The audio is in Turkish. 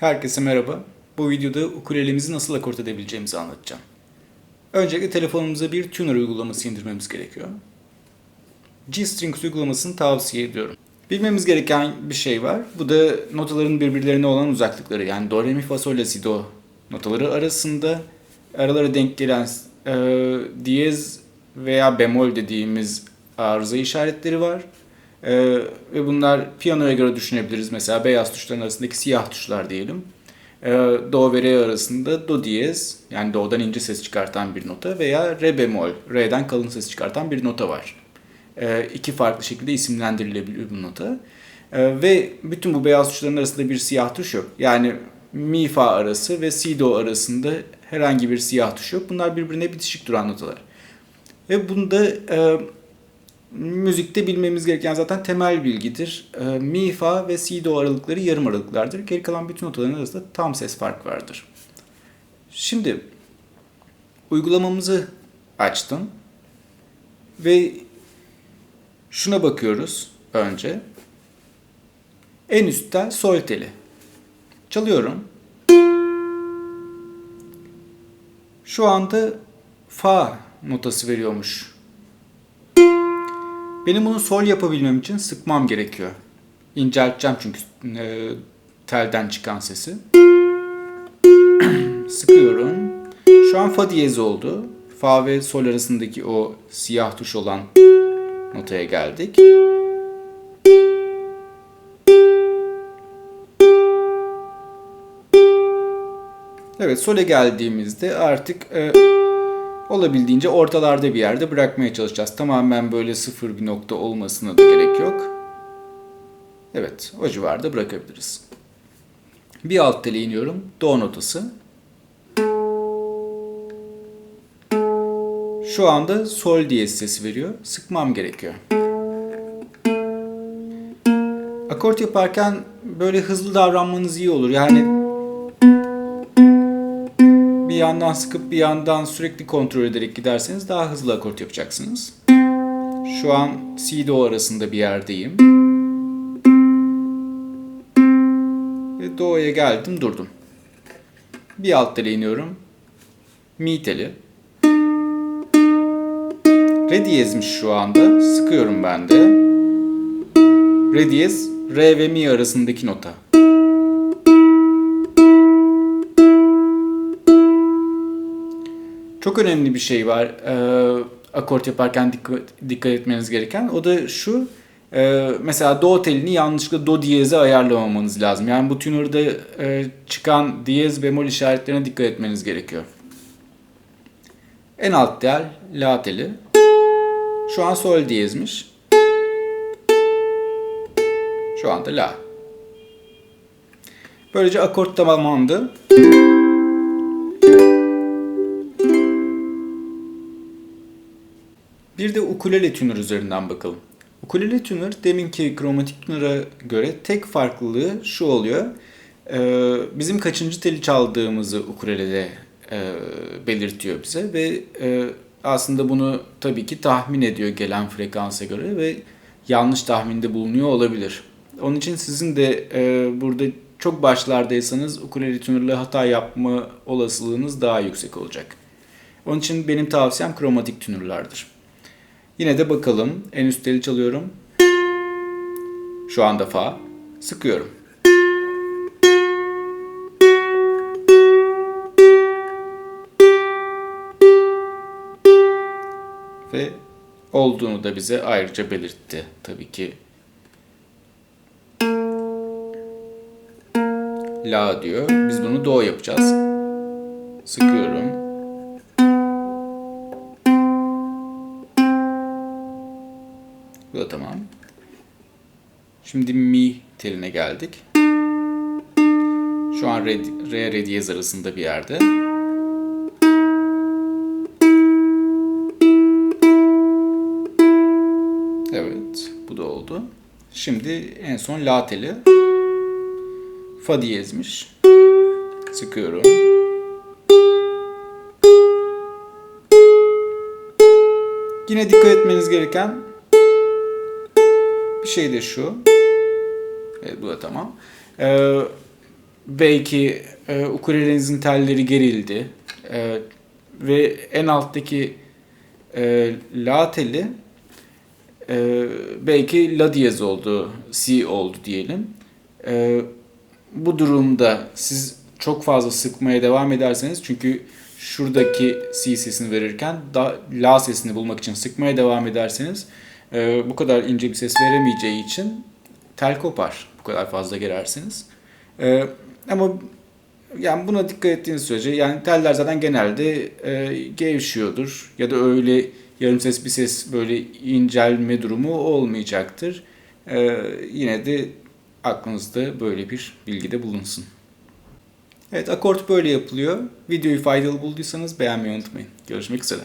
Herkese merhaba. Bu videoda ukulelemizi nasıl akort edebileceğimizi anlatacağım. Öncelikle telefonumuza bir tuner uygulaması indirmemiz gerekiyor. G-Strings uygulamasını tavsiye ediyorum. Bilmemiz gereken bir şey var. Bu da notaların birbirlerine olan uzaklıkları. Yani do, re, mi, fa, sol, la, si, do notaları arasında aralara denk gelen e, diyez veya bemol dediğimiz arıza işaretleri var. Ee, ve bunlar piyanoya göre düşünebiliriz. Mesela beyaz tuşların arasındaki siyah tuşlar diyelim. Ee, do ve re arasında do diyez yani do'dan ince ses çıkartan bir nota veya re bemol, re'den kalın ses çıkartan bir nota var. Ee, iki farklı şekilde isimlendirilebilir bu nota. Ee, ve bütün bu beyaz tuşların arasında bir siyah tuş yok. Yani mi fa arası ve si do arasında herhangi bir siyah tuş yok. Bunlar birbirine bitişik duran notalar. Ve bunda e, müzikte bilmemiz gereken zaten temel bilgidir. E, mi, fa ve si, do aralıkları yarım aralıklardır. Geri kalan bütün notaların arasında tam ses fark vardır. Şimdi uygulamamızı açtım ve şuna bakıyoruz önce. En üstten sol teli. Çalıyorum. Şu anda fa notası veriyormuş benim bunu sol yapabilmem için sıkmam gerekiyor. İncelteceğim çünkü e, telden çıkan sesi. Sıkıyorum. Şu an fa diyez oldu. Fa ve sol arasındaki o siyah tuş olan notaya geldik. Evet, sole geldiğimizde artık e, olabildiğince ortalarda bir yerde bırakmaya çalışacağız. Tamamen böyle sıfır bir nokta olmasına da gerek yok. Evet, o civarda bırakabiliriz. Bir alt tele iniyorum. Do notası. Şu anda sol diyez sesi veriyor. Sıkmam gerekiyor. Akort yaparken böyle hızlı davranmanız iyi olur. Yani yandan sıkıp bir yandan sürekli kontrol ederek giderseniz daha hızlı akort yapacaksınız. Şu an C do arasında bir yerdeyim. Ve do'ya geldim durdum. Bir alt tele iniyorum. Mi teli. Re diyezmiş şu anda. Sıkıyorum ben de. Re diyez, re ve mi arasındaki nota. Çok önemli bir şey var e, akort yaparken dikkat, dikkat etmeniz gereken. O da şu. E, mesela do telini yanlışlıkla do diyeze ayarlamamanız lazım. Yani bu tuner'da e, çıkan diyez bemol işaretlerine dikkat etmeniz gerekiyor. En alt tel la teli. Şu an sol diyezmiş. Şu anda la. Böylece akort tamamlandı. Bir de ukulele tuner üzerinden bakalım. Ukulele tuner deminki kromatik tuner'a göre tek farklılığı şu oluyor. Ee, bizim kaçıncı teli çaldığımızı ukulelede e, belirtiyor bize ve e, aslında bunu tabii ki tahmin ediyor gelen frekansa göre ve yanlış tahminde bulunuyor olabilir. Onun için sizin de e, burada çok başlardaysanız ukulele tuner'la hata yapma olasılığınız daha yüksek olacak. Onun için benim tavsiyem kromatik tuner'lardır. Yine de bakalım. En üst teli çalıyorum. Şu anda fa. Sıkıyorum. Ve olduğunu da bize ayrıca belirtti. Tabii ki La diyor. Biz bunu Do yapacağız. Sıkıyorum. Bu da tamam. Şimdi mi teline geldik. Şu an re, re, re diyez arasında bir yerde. Evet, bu da oldu. Şimdi en son la teli. Fa diyezmiş. Sıkıyorum. Yine dikkat etmeniz gereken bir şey de şu. Evet bu da tamam. Ee, belki e, ukulelenizin telleri gerildi e, ve en alttaki e, la teli e, belki la diyez oldu, si oldu diyelim. E, bu durumda siz çok fazla sıkmaya devam ederseniz çünkü şuradaki si sesini verirken da, la sesini bulmak için sıkmaya devam ederseniz bu kadar ince bir ses veremeyeceği için tel kopar bu kadar fazla gererseniz. E, ama yani buna dikkat ettiğiniz sürece yani teller zaten genelde e, gevşiyordur ya da öyle yarım ses bir ses böyle incelme durumu olmayacaktır. E, yine de aklınızda böyle bir bilgi de bulunsun. Evet akort böyle yapılıyor. Videoyu faydalı bulduysanız beğenmeyi unutmayın. Görüşmek üzere.